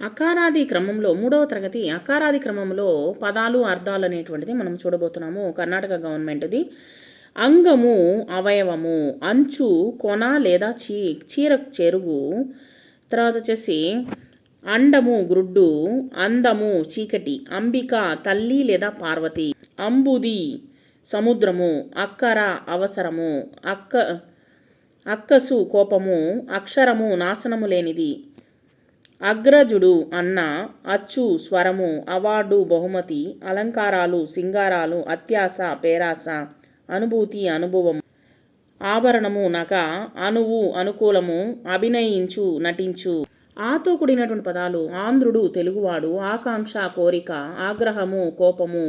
అకారాది క్రమంలో మూడవ తరగతి అకారాది క్రమంలో పదాలు అర్థాలు అనేటువంటిది మనం చూడబోతున్నాము కర్ణాటక గవర్నమెంట్ది. అంగము అవయవము అంచు కొన లేదా చీ చీర చెరుగు. తర్వాత వచ్చేసి అండము గ్రుడ్డు అందము చీకటి అంబిక తల్లి లేదా పార్వతి అంబుది సముద్రము అక్కర అవసరము అక్క అక్కసు కోపము అక్షరము నాశనము లేనిది. అగ్రజుడు అన్న అచ్చు స్వరము అవార్డు బహుమతి అలంకారాలు సింగారాలు అత్యాస పేరాస అనుభూతి అనుభవం ఆభరణము నక అనువు అనుకూలము అభినయించు నటించు. ఆతో కూడినటువంటి పదాలు ఆంధ్రుడు తెలుగువాడు ఆకాంక్ష కోరిక ఆగ్రహము కోపము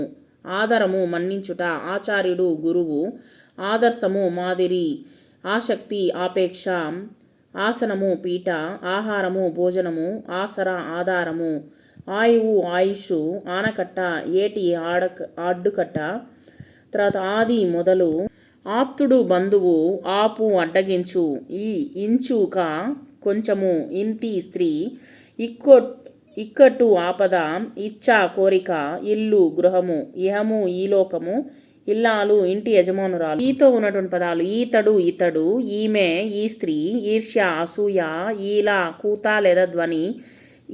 ఆదరము మన్నించుట ఆచార్యుడు గురువు ఆదర్శము మాదిరి ఆసక్తి ఆపేక్ష ఆసనము పీట ఆహారము భోజనము ఆసర ఆధారము ఆయువు ఆయుషు ఆనకట్ట ఏటి ఆడక అడ్డుకట్ట తర్వాత ఆది మొదలు ఆప్తుడు బంధువు ఆపు అడ్డగించు ఈ ఇంచుక కొంచెము ఇంతి స్త్రీ ఇక్కో ఇక్కట్టు ఆపద ఇచ్చా కోరిక ఇల్లు గృహము ఇహము ఈలోకము ఇల్లాలు ఇంటి యజమానురాలు. ఈతో ఉన్నటువంటి పదాలు ఈతడు ఇతడు ఈమె ఈ స్త్రీ ఈర్ష్య అసూయ ఈల కూత లేదా ధ్వని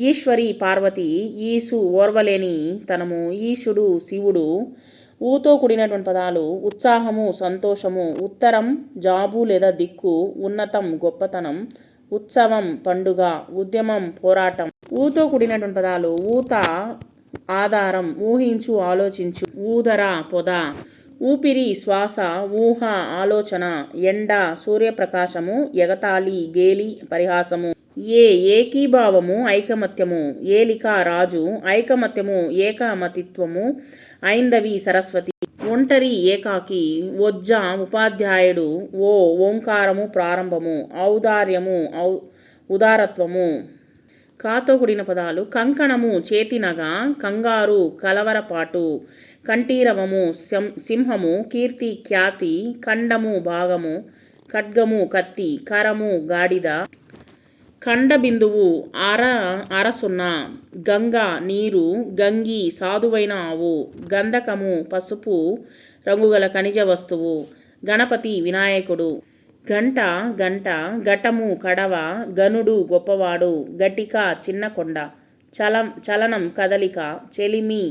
ఈశ్వరి పార్వతి ఈసు ఓర్వలేని తనము ఈశుడు శివుడు. ఊతో కూడినటువంటి పదాలు ఉత్సాహము సంతోషము ఉత్తరం జాబు లేదా దిక్కు ఉన్నతం గొప్పతనం ఉత్సవం పండుగ ఉద్యమం పోరాటం. ఊతో కూడినటువంటి పదాలు ఊత ఆధారం ఊహించు ఆలోచించు ఊదర పొద ఊపిరి శ్వాస ఊహ ఆలోచన ఎండ సూర్యప్రకాశము ఎగతాళి గేలి పరిహాసము. ఏ ఏకీభావము ఐకమత్యము. ఏలిక రాజు ఐకమత్యము ఏకమతిత్వము ఐందవి సరస్వతి. ఒంటరి ఏకాకి ఒజ్జ ఉపాధ్యాయుడు ఓ ఓంకారము ప్రారంభము ఔదార్యము ఔ ఉదారత్వము. కాతో కూడిన పదాలు కంకణము చేతినగ కంగారు కలవరపాటు కంఠీరవము సింహము కీర్తి ఖ్యాతి ఖండము భాగము ఖడ్గము కత్తి కరము గాడిద ఖండబిందువు అర అరసున్న గంగ నీరు గంగి సాధువైన ఆవు గంధకము పసుపు రంగుగల ఖనిజ వస్తువు గణపతి వినాయకుడు. గంట గంట ఘటము కడవ గనుడు గొప్పవాడు గటిక చిన్న కొండ చలం చలనం కదలిక చెలిమి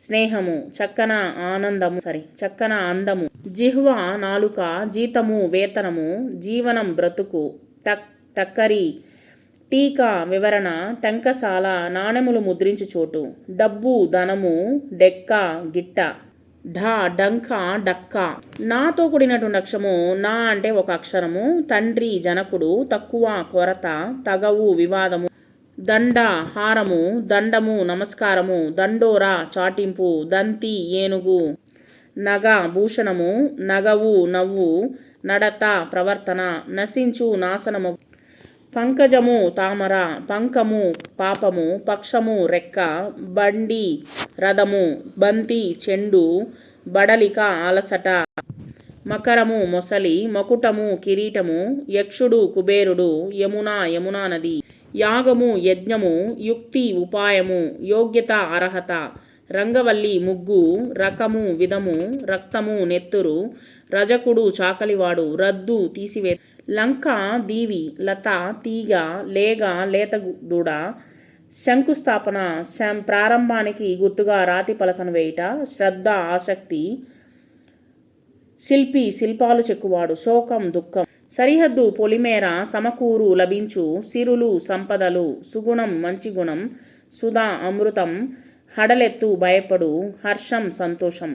స్నేహము చక్కన ఆనందము సరే చక్కన అందము జిహ్వ నాలుక జీతము వేతనము జీవనం బ్రతుకు టక్ టక్కరి టీకా వివరణ టంకసాల నాణెములు ముద్రించు చోటు డబ్బు ధనము డెక్క గిట్ట. ఢా డంక డక్క. నాతో కూడినటువంటి అక్షరము నా అంటే ఒక అక్షరము తండ్రి జనకుడు తక్కువ కొరత తగవు వివాదము దండ హారము దండము నమస్కారము దండోరా చాటింపు దంతి ఏనుగు నగ భూషణము నగవు నవ్వు నడత ప్రవర్తన నశించు నాశనము. పంకజము తామర పంకము పాపము పక్షము రెక్క బండి రథము బంతి చెండు బడలిక అలసట మకరము మొసలి మకుటము కిరీటము యక్షుడు కుబేరుడు యమున యమునా నది యాగము యజ్ఞము యుక్తి ఉపాయము యోగ్యత అర్హత రంగవల్లి ముగ్గు రకము విధము రక్తము నెత్తురు రజకుడు చాకలివాడు రద్దు తీసివే. లంక దీవి లత తీగ లేగ లేత దూడ శంకుస్థాపన ప్రారంభానికి గుర్తుగా రాతి పలకను వేయుట శ్రద్ధ ఆసక్తి శిల్పి శిల్పాలు చెక్కువాడు శోకం దుఃఖం. సరిహద్దు పొలిమేర సమకూరు లభించు సిరులు సంపదలు సుగుణం మంచి గుణం సుధా అమృతం హడలెత్తు భయపడు హర్షం సంతోషం.